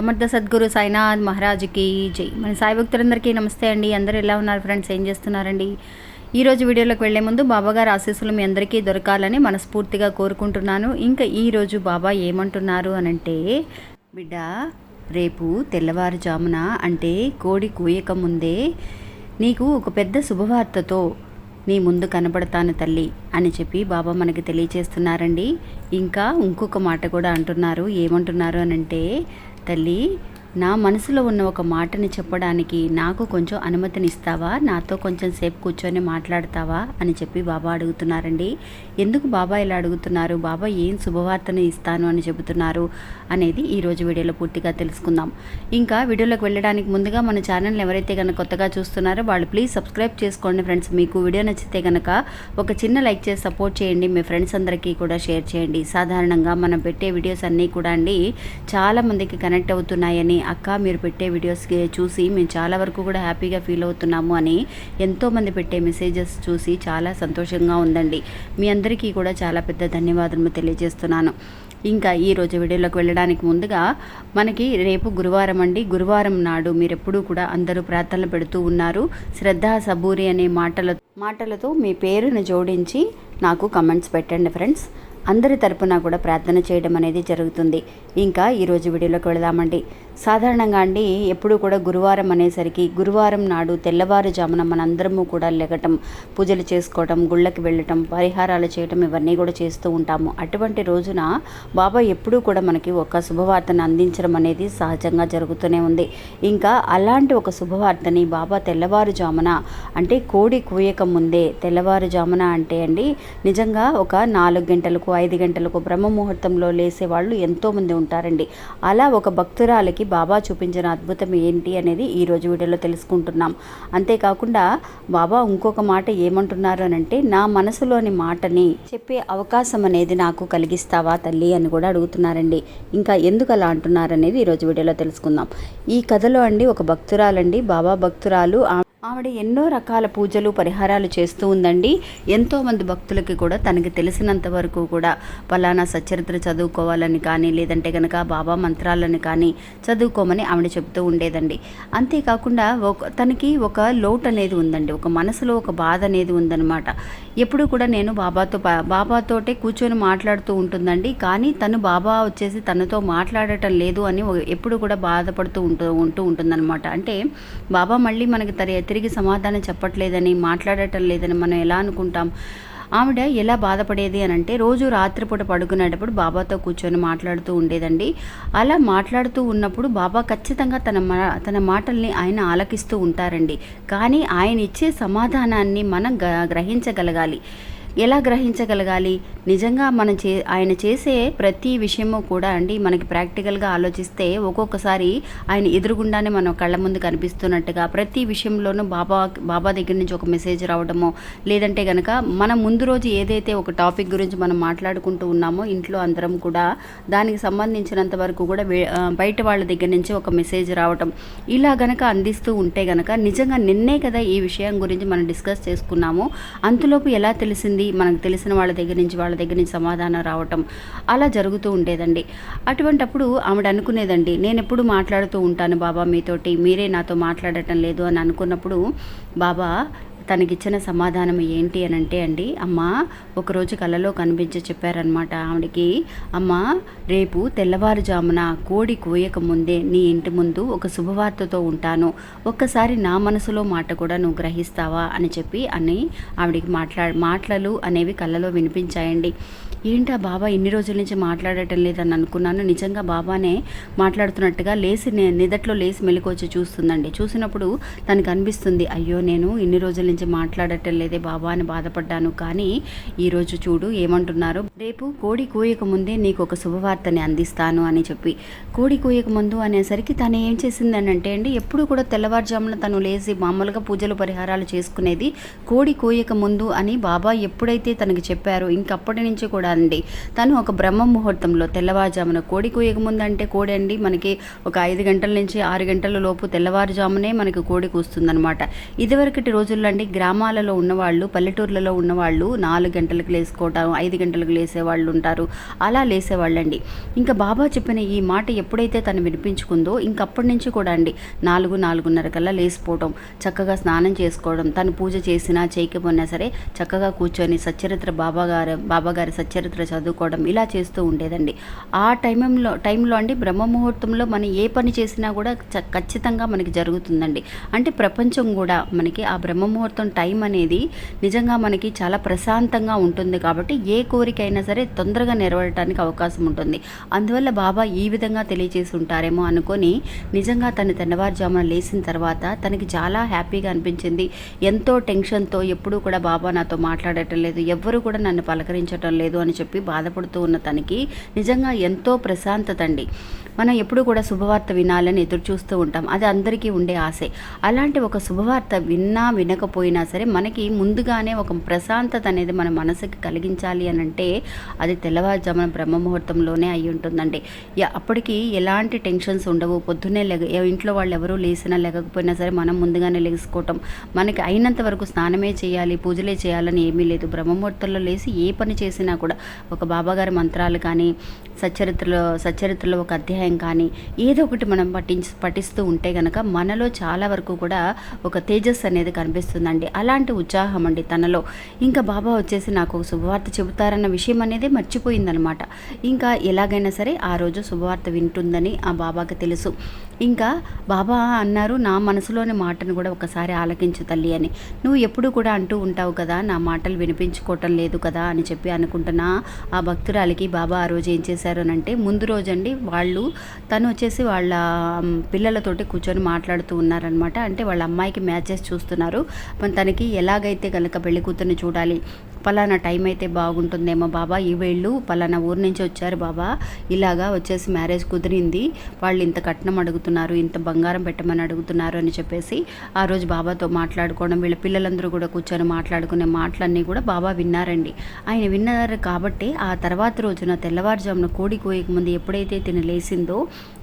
సమర్థ సద్గురు సాయినాథ్ మహారాజుకి జై. మన సాయి భక్తులందరికీ నమస్తే అండి. అందరూ ఎలా ఉన్నారు ఫ్రెండ్స్? ఏం చేస్తున్నారండి? ఈరోజు వీడియోలోకి వెళ్ళే ముందు బాబాగారు ఆశీస్సులు మీ అందరికీ దొరకాలని మనస్ఫూర్తిగా కోరుకుంటున్నాను. ఇంకా ఈరోజు బాబా ఏమంటున్నారు అనంటే బిడ్డ రేపు తెల్లవారుజామున అంటే కోడి కూయక ముందే నీకు ఒక పెద్ద శుభవార్తతో నీ ముందు కనబడతాను తల్లి అని చెప్పి బాబా మనకి తెలియచేస్తున్నారండి. ఇంకా ఇంకొక మాట కూడా అంటున్నారు. ఏమంటున్నారు అని అంటే తల్లి నా మనసులో ఉన్న ఒక మాటని చెప్పడానికి నాకు కొంచెం అనుమతినిస్తావా? నాతో కొంచెం సేపు కూర్చొని మాట్లాడతావా? అని చెప్పి బాబా అడుగుతున్నారండి. ఎందుకు బాబా ఇలా అడుగుతున్నారు? బాబా ఏం శుభవార్తను ఇస్తాను అని చెబుతున్నారు అనేది ఈరోజు వీడియోలో పూర్తిగా తెలుసుకుందాం. ఇంకా వీడియోలోకి వెళ్ళడానికి ముందుగా మన ఛానల్ ఎవరైతే కనుక కొత్తగా చూస్తున్నారో వాళ్ళు ప్లీజ్ సబ్స్క్రైబ్ చేసుకోండి ఫ్రెండ్స్. మీకు వీడియో నచ్చితే కనుక ఒక చిన్న లైక్ చేసి సపోర్ట్ చేయండి. మీ ఫ్రెండ్స్ అందరికీ కూడా షేర్ చేయండి. సాధారణంగా మనం పెట్టే వీడియోస్ అన్నీ కూడా అండి చాలా మందికి కనెక్ట్ అవుతున్నాయని అక్క మీరు పెట్టే వీడియోస్కి చూసి మేము చాలా వరకు కూడా హ్యాపీగా ఫీల్ అవుతున్నాము అని ఎంతోమంది పెట్టే మెసేజెస్ చూసి చాలా సంతోషంగా ఉందండి. మీ అందరికీ కూడా చాలా పెద్ద ధన్యవాదాలు తెలియజేస్తున్నాను. ఇంకా ఈ రోజు వీడియోలోకి వెళ్ళడానికి ముందుగా మనకి రేపు గురువారం అండి. గురువారం నాడు మీరు ఎప్పుడూ కూడా అందరూ ప్రార్థనలు పెడుతూ ఉన్నారు. శ్రద్ధ సబూరి అనే మాటల మాటలతో మీ పేరును జోడించి నాకు కమెంట్స్ పెట్టండి ఫ్రెండ్స్. అందరి తరపున కూడా ప్రార్థన చేయడం అనేది జరుగుతుంది. ఇంకా ఈరోజు వీడియోలోకి వెళదామండి. సాధారణంగా అండి ఎప్పుడూ కూడా గురువారం అనేసరికి గురువారం నాడు తెల్లవారుజామున మనందరము కూడా లెగటం పూజలు చేసుకోవటం గుళ్ళకి వెళ్ళటం పరిహారాలు చేయటం ఇవన్నీ కూడా చేస్తూ ఉంటాము. అటువంటి రోజున బాబా ఎప్పుడూ కూడా మనకి ఒక శుభవార్తను అందించడం అనేది సహజంగా జరుగుతూనే ఉంది. ఇంకా అలాంటి ఒక శుభవార్తని బాబా తెల్లవారుజామున అంటే కోడి కూయక ముందే తెల్లవారుజామున అంటే అండి నిజంగా ఒక నాలుగు గంటలకు ఐదు గంటలకు బ్రహ్మ ముహూర్తంలో లేసే వాళ్ళు ఎంతోమంది ఉంటారండి. అలా ఒక భక్తురాలకి బాబా చూపించిన అద్భుతం ఏంటి అనేది ఈరోజు వీడియోలో తెలుసుకుంటున్నాం. అంతేకాకుండా బాబా ఇంకొక మాట ఏమంటున్నారు అని అంటే నా మనసులోని మాటని చెప్పే అవకాశం అనేది నాకు కలిగిస్తావా తల్లి అని కూడా అడుగుతున్నారండి. ఇంకా ఎందుకు అలా అంటున్నారు అనేది ఈరోజు వీడియోలో తెలుసుకుందాం. ఈ కథలో అండి ఒక భక్తురాలండి. బాబా భక్తురాలు ఆవిడ ఎన్నో రకాల పూజలు పరిహారాలు చేస్తూ ఉందండి. ఎంతోమంది భక్తులకి కూడా తనకి తెలిసినంత వరకు కూడా పలానా సచరిత్ర చదువుకోవాలని కానీ లేదంటే కనుక బాబా మంత్రాలను కానీ చదువుకోమని ఆవిడ చెబుతూ ఉండేదండి. అంతేకాకుండా ఒక తనకి ఒక లోటు అనేది ఉందండి. ఒక మనసులో ఒక బాధ అనేది ఉందన్నమాట. ఎప్పుడు కూడా నేను బాబాతో బాబాతోటే కూర్చొని మాట్లాడుతూ ఉంటుందండి. కానీ తను బాబా వచ్చేసి తనతో మాట్లాడటం లేదు అని ఎప్పుడు కూడా బాధపడుతూ ఉంటూ ఉంటూ ఉంటుందన్నమాట. అంటే బాబా మళ్ళీ మనకి తరి తిరిగి సమాధానం చెప్పట్లేదని మాట్లాడటం లేదని మనం ఎలా అనుకుంటాం? ఆవిడ ఎలా బాధపడేది అని అంటే రోజు రాత్రిపూట పడుకునేటప్పుడు బాబాతో కూర్చొని మాట్లాడుతూ ఉండేదండి. అలా మాట్లాడుతూ ఉన్నప్పుడు బాబా ఖచ్చితంగా తన మా- తన మాటల్ని ఆయన ఆలకిస్తూ ఉంటారండి. కానీ ఆయన ఇచ్చే సమాధానాన్ని మనం గ- గ్రహించగలగాలి. ఎలా గ్రహించగలగాలి? నిజంగా మనం చే ఆయన చేసే ప్రతి విషయము కూడా అండి మనకి ప్రాక్టికల్గా ఆలోచిస్తే ఒక్కొక్కసారి ఆయన ఎదురుగుండానే మనం కళ్ళ ముందు కనిపిస్తున్నట్టుగా ప్రతి విషయంలోనూ బాబా బాబా దగ్గర నుంచి ఒక మెసేజ్ రావడమో లేదంటే కనుక మన ముందు రోజు ఏదైతే ఒక టాపిక్ గురించి మనం మాట్లాడుకుంటూ ఉన్నామో ఇంట్లో అందరం కూడా దానికి సంబంధించినంత వరకు కూడా బయట వాళ్ళ దగ్గర నుంచి ఒక మెసేజ్ రావటం ఇలా గనక అందిస్తూ ఉంటే గనక నిజంగా నిన్నే కదా ఈ విషయం గురించి మనం డిస్కస్ చేసుకున్నాము అంతలోపు ఎలా తెలిసింది? మనకు తెలిసిన వాళ్ళ దగ్గర నుంచి వాళ్ళ దగ్గర నుంచి సమాధానం రావటం అలా జరుగుతూ ఉండేదండి. అటువంటప్పుడు ఆవిడ అనుకునేదండి నేను ఎప్పుడు మాట్లాడుతూ ఉంటాను బాబా మీతోటి మీరే నాతో మాట్లాడటం లేదు అని అనుకున్నప్పుడు బాబా తనకిచ్చిన సమాధానం ఏంటి అని అంటే అండి అమ్మ ఒకరోజు కళ్ళలో కనిపించి చెప్పారనమాట ఆవిడకి. అమ్మ రేపు తెల్లవారుజామున కోడి కోయక ముందే నీ ఇంటి ముందు ఒక శుభవార్తతో ఉంటాను. ఒక్కసారి నా మనసులో మాట కూడా నువ్వు గ్రహిస్తావా అని చెప్పి అని ఆవిడకి మాట్లా మాటలు అనేవి కళ్ళలో వినిపించాయండి. ఏంటా బాబా ఇన్ని రోజుల నుంచి మాట్లాడటం లేదని అనుకున్నాను. నిజంగా బాబానే మాట్లాడుతున్నట్టుగా లేచి నే- నిదట్లో లేచి మెలకొచ్చి చూస్తుందండి. చూసినప్పుడు తనకు అనిపిస్తుంది అయ్యో నేను ఇన్ని రోజుల నుంచి మాట్లాడటం లేదే బాబా అని బాధపడ్డాను. కానీ ఈరోజు చూడు ఏమంటున్నారు. రేపు కోడి కూయక ముందే నీకు ఒక శుభవార్తని అందిస్తాను అని చెప్పి. కోడి కూయక ముందు అనేసరికి తను ఏం చేసిందని అంటే అండి ఎప్పుడు కూడా తెల్లవారుజామున తను లేచి మామూలుగా పూజలు పరిహారాలు చేసుకునేది కోడి కూయక ముందు అని బాబా ఎప్పుడైతే తనకి చెప్పారో ఇంకప్పటి నుంచి కూడా అండి. తను ఒక బ్రహ్మ ముహూర్తంలో తెల్లవారుజామున కోడి కూయక ముందు అంటే కోడి అండి మనకి ఒక ఐదు గంటల నుంచి ఆరు గంటల లోపు తెల్లవారుజామునే మనకి కోడి కూస్తుందన్నమాట. ఇదివరకటి రోజుల్లో అండి గ్రామాలలో ఉన్నవాళ్ళు పల్లెటూర్లలో ఉన్నవాళ్ళు నాలుగు గంటలకు లేసుకోవటం ఐదు గంటలకు లేసే వాళ్ళు ఉంటారు. అలా లేసేవాళ్ళండి. ఇంకా బాబా చెప్పిన ఈ మాట ఎప్పుడైతే తను వినిపించుకుందో ఇంకప్పటి నుంచి కూడా అండి నాలుగు నాలుగున్నర కల్లా లేసిపోవటం చక్కగా స్నానం చేసుకోవడం తను పూజ చేసినా చేయకపోయినా సరే చక్కగా కూర్చొని సచ్చరిత్ర బాబాగారు బాబాగారి సచ్చరిత్ర చదువుకోవడం ఇలా చేస్తూ ఉండేదండి. ఆ టైంలో టైంలో అండి బ్రహ్మ ముహూర్తంలో మనం ఏ పని చేసినా కూడా ఖచ్చితంగా మనకి జరుగుతుందండి. అంటే ప్రపంచం కూడా మనకి ఆ బ్రహ్మ ముహూర్తం టైం అనేది నిజంగా మనకి చాలా ప్రశాంతంగా ఉంటుంది కాబట్టి ఏ కోరిక అయినా సరే తొందరగా నెరవేరడానికి అవకాశం ఉంటుంది. అందువల్ల బాబా ఈ విధంగా తెలియజేసి ఉంటారేమో అనుకొని నిజంగా తను తెల్లవారుజామున లేచిన తర్వాత తనకి చాలా హ్యాపీగా అనిపించింది. ఎంతో టెన్షన్తో ఎప్పుడూ కూడా బాబా నాతో మాట్లాడటం లేదు. ఎవ్వరూ కూడా నన్ను పలకరించటం లేదు అని చెప్పి బాధపడుతూ ఉన్న తనకి నిజంగా ఎంతో ప్రశాంతత అండి. మనం ఎప్పుడు కూడా శుభవార్త వినాలని ఎదురు చూస్తూ ఉంటాం. అది అందరికీ ఉండే ఆశే. అలాంటి ఒక శుభవార్త విన్నా వినకపోయినా సరే మనకి ముందుగానే ఒక ప్రశాంతత అనేది మన మనసుకి కలిగించాలి అని అంటే అది తెల్లవారుజామున బ్రహ్మ ముహూర్తంలోనే అయి ఉంటుందండి. అప్పటికి ఎలాంటి టెన్షన్స్ ఉండవు. పొద్దున్నే లెగ ఇంట్లో వాళ్ళు ఎవరూ లేసినా లేకపోయినా సరే మనం ముందుగానే లెగుసుకోవటం. మనకి అయినంత వరకు స్నానమే చేయాలి పూజలే చేయాలని ఏమీ లేదు. బ్రహ్మముహూర్తంలో లేసి ఏ పని చేసినా కూడా ఒక బాబాగారి మంత్రాలు కానీ సచ్చరిత్రలో సచ్చరిత్రలో ఒక అధ్యాయం కానీ ఏదో ఒకటి మనం పఠించి పఠిస్తూ ఉంటే కనుక మనలో చాలా వరకు కూడా ఒక తేజస్ అనేది కనిపిస్తుందండి. అలాంటి ఉత్సాహం అండి తనలో. ఇంకా బాబా వచ్చేసి నాకు ఒక శుభవార్త చెబుతారన్న విషయం అనేది మర్చిపోయిందనమాట. ఇంకా ఎలాగైనా సరే ఆ రోజు శుభవార్త వింటుందని ఆ బాబాకి తెలుసు. ఇంకా బాబా అన్నారు నా మనసులోని మాటను కూడా ఒకసారి ఆలకించు తల్లి అని. నువ్వు ఎప్పుడు కూడా అంటూ ఉంటావు కదా నా మాటలు వినిపించుకోవటం లేదు కదా అని చెప్పి అనుకుంటున్నా ఆ భక్తురాలికి బాబా ఆ రోజు ఏం చేశారు అని అంటే ముందు రోజండి వాళ్ళు తను వచ్చేసి వాళ్ళ పిల్లలతోటి కూర్చొని మాట్లాడుతూ ఉన్నారనమాట అంటే వాళ్ళ అమ్మాయికి మ్యాచెస్ చూస్తున్నారు. తనకి ఎలాగైతే కనుక పెళ్ళి కూతుర్ని చూడాలి పలానా టైం అయితే బాగుంటుందేమో బాబా. ఈ వీళ్ళు పలానా ఊరు నుంచి వచ్చారు బాబా. ఇలాగా వచ్చేసి మ్యారేజ్ కుదిరింది. వాళ్ళు ఇంత కట్నం అడుగుతున్నారు ఇంత బంగారం పెట్టమని అడుగుతున్నారు అని చెప్పేసి ఆ రోజు బాబాతో మాట్లాడుకోవడం వీళ్ళ పిల్లలందరూ కూడా కూర్చొని మాట్లాడుకునే మాటలన్నీ కూడా బాబా విన్నారండి. ఆయన విన్నారు కాబట్టి ఆ తర్వాత రోజున తెల్లవారుజామున కోడి కోయక ముందు ఎప్పుడైతే తినలేసిందో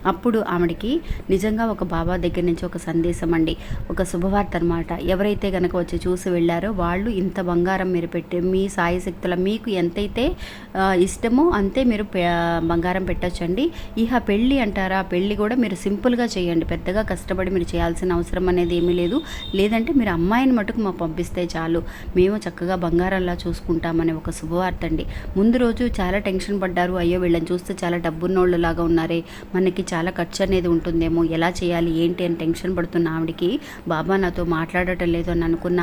అప్పుడు ఆవిడకి నిజంగా ఒక బాబా దగ్గర నుంచి ఒక సందేశం అండి. ఒక శుభవార్త అనమాట ఎవరైతే కనుక వచ్చి చూసి వెళ్ళారో వాళ్ళు ఇంత బంగారం మీరు పెట్టి మీ సాయి శక్తుల మీకు ఎంతైతే ఇష్టమో అంతే మీరు పె- బంగారం పెట్టచ్చండి. ఇహ పెళ్ళి అంటారా? పెళ్ళి కూడా మీరు సింపుల్గా చేయండి. పెద్దగా కష్టపడి మీరు చేయాల్సిన అవసరం అనేది ఏమీ లేదు. లేదంటే మీరు అమ్మాయిని మటుకు మాకు పంపిస్తే చాలు. మేము చక్కగా బంగారంలా చూసుకుంటామనే ఒక శుభవార్త అండి. ముందు రోజు చాలా టెన్షన్ పడ్డారు. అయ్యో వీళ్ళని చూస్తే చాలా డబ్బున్నోళ్ళు లాగా ఉన్నారే. మనకి చాలా చాలా ఖర్చు అనేది ఉంటుందేమో ఎలా చేయాలి ఏంటి అని టెన్షన్ పడుతున్న ఆవిడికి. బాబా నాతో మాట్లాడటం లేదు అని అనుకున్న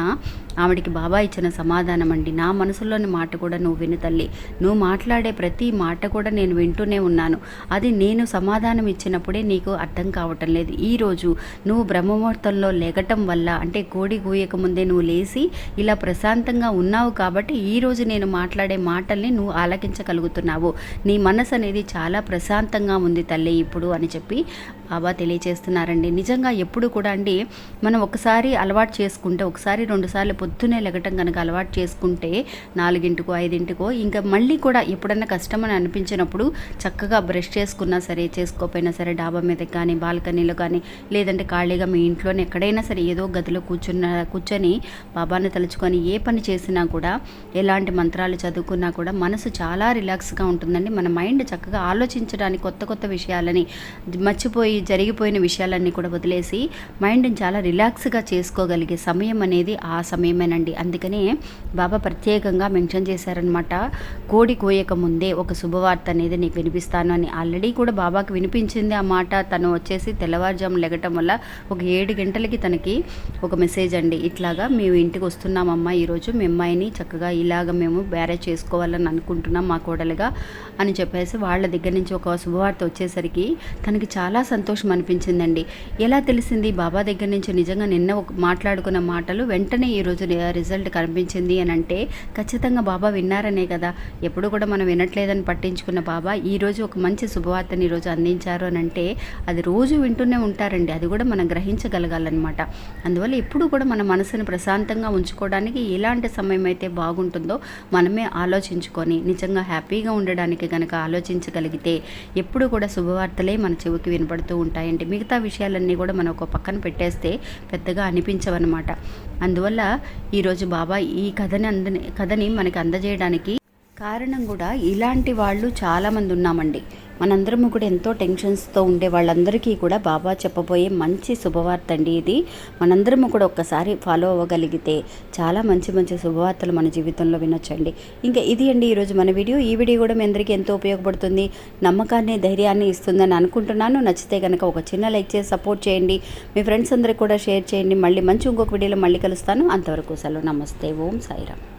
ఆవిడకి బాబా ఇచ్చిన సమాధానం అండి. నా మనసులోని మాట కూడా నువ్వు విను తల్లి. నువ్వు మాట్లాడే ప్రతి మాట కూడా నేను వింటూనే ఉన్నాను. అది నేను సమాధానం ఇచ్చినప్పుడే నీకు అర్థం కావటం లేదు. ఈరోజు నువ్వు బ్రహ్మముహూర్తంలో లేగటం వల్ల అంటే కోడి కూయక ముందే నువ్వు లేచి ఇలా ప్రశాంతంగా ఉన్నావు కాబట్టి ఈరోజు నేను మాట్లాడే మాటల్ని నువ్వు ఆలకించగలుగుతున్నావు. నీ మనసు అనేది చాలా ప్రశాంతంగా ఉంది తల్లి ఇప్పుడు అని అని చెప్పి బాబా తెలియచేస్తున్నారండి. నిజంగా ఎప్పుడు కూడా అండి మనం ఒకసారి అలవాటు చేసుకుంటే ఒకసారి రెండుసార్లు పొద్దునే లెగటం కనుక అలవాటు చేసుకుంటే నాలుగింటికో ఐదింటికో ఇంకా మళ్ళీ కూడా ఎప్పుడన్నా కష్టం అని అనిపించినప్పుడు చక్కగా బ్రష్ చేసుకున్నా సరే చేసుకోకపోయినా సరే డాబా మీద కానీ బాల్కనీలో కానీ లేదంటే ఖాళీగా మీ ఇంట్లోనే ఎక్కడైనా సరే ఏదో గదిలో కూర్చున్న కూర్చొని బాబాని తలుచుకొని ఏ పని చేసినా కూడా ఎలాంటి మంత్రాలు చదువుకున్నా కూడా మనసు చాలా రిలాక్స్గా ఉంటుందండి. మన మైండ్ చక్కగా ఆలోచించడానికి కొత్త కొత్త విషయాలని మర్చిపోయి జరిగిపోయిన విషయాలన్నీ కూడా వదిలేసి మైండ్ని చాలా రిలాక్స్గా చేసుకోగలిగే సమయం అనేది ఆ సమయమేనండి. అందుకనే బాబా ప్రత్యేకంగా మెన్షన్ చేశారనమాట కోడి కోయక ముందే ఒక శుభవార్త అనేది నీకు వినిపిస్తాను అని. ఆల్రెడీ కూడా బాబాకి వినిపించింది ఆ మాట. తను వచ్చేసి తెల్లవారుజాము లెగటం వల్ల ఒక ఏడు గంటలకి తనకి ఒక మెసేజ్ అండి. ఇట్లాగా మేము ఇంటికి వస్తున్నామమ్మా ఈరోజు మీ అమ్మాయిని చక్కగా ఇలాగ మేము బ్యారేజ్ చేసుకోవాలని అనుకుంటున్నాం మా కోడలుగా అని చెప్పేసి వాళ్ళ దగ్గర నుంచి ఒక శుభవార్త వచ్చేసరికి తనకి చాలా సంతోషం అనిపించిందండి. ఎలా తెలిసింది? బాబా దగ్గర నుంచి నిజంగా నిన్న మాట్లాడుకున్న మాటలు వెంటనే ఈరోజు రిజల్ట్ కనిపించింది అని అంటే ఖచ్చితంగా బాబా విన్నారనే కదా. ఎప్పుడు కూడా మనం వినట్లేదని పట్టించుకున్న బాబా ఈరోజు ఒక మంచి శుభవార్తని ఈరోజు అందించారు అని అంటే అది రోజు వింటూనే ఉంటారండి. అది కూడా మనం గ్రహించగలగాలన్నమాట. అందువల్ల ఎప్పుడు కూడా మన మనసును ప్రశాంతంగా ఉంచుకోవడానికి ఎలాంటి సమయం అయితే బాగుంటుందో మనమే ఆలోచించుకొని నిజంగా హ్యాపీగా ఉండడానికి కనుక ఆలోచించగలిగితే ఎప్పుడు కూడా శుభవార్తలే మన చెవికి వినపడుతూ ఉంటాయండి. మిగతా విషయాలన్నీ కూడా మనం ఒక పక్కన పెట్టేస్తే పెద్దగా అనిపించవన్నమాట. అందువల్ల ఈరోజు బాబా ఈ కథని అందని కథని మనకి అందజేయడానికి కారణం కూడా ఇలాంటి వాళ్ళు చాలామంది ఉన్నామండి. మనందరము కూడా ఎంతో టెన్షన్స్తో ఉండే వాళ్ళందరికీ కూడా బాబా చెప్పబోయే మంచి శుభవార్త అండి ఇది. మనందరము కూడా ఒక్కసారి ఫాలో అవ్వగలిగితే చాలా మంచి మంచి శుభవార్తలు మన జీవితంలో వినొచ్చండి. ఇంకా ఇది అండి ఈరోజు మన వీడియో. ఈ వీడియో కూడా మీ అందరికీ ఎంతో ఉపయోగపడుతుంది. నమ్మకాన్ని ధైర్యాన్ని ఇస్తుందని అనుకుంటున్నాను. నచ్చితే కనుక ఒక చిన్న లైక్ చేసి సపోర్ట్ చేయండి. మీ ఫ్రెండ్స్ అందరికి కూడా షేర్ చేయండి. మళ్ళీ మంచి ఇంకొక వీడియోలో మళ్ళీ కలుస్తాను. అంతవరకు సెలవు. నమస్తే. ఓం సాయిరామ్.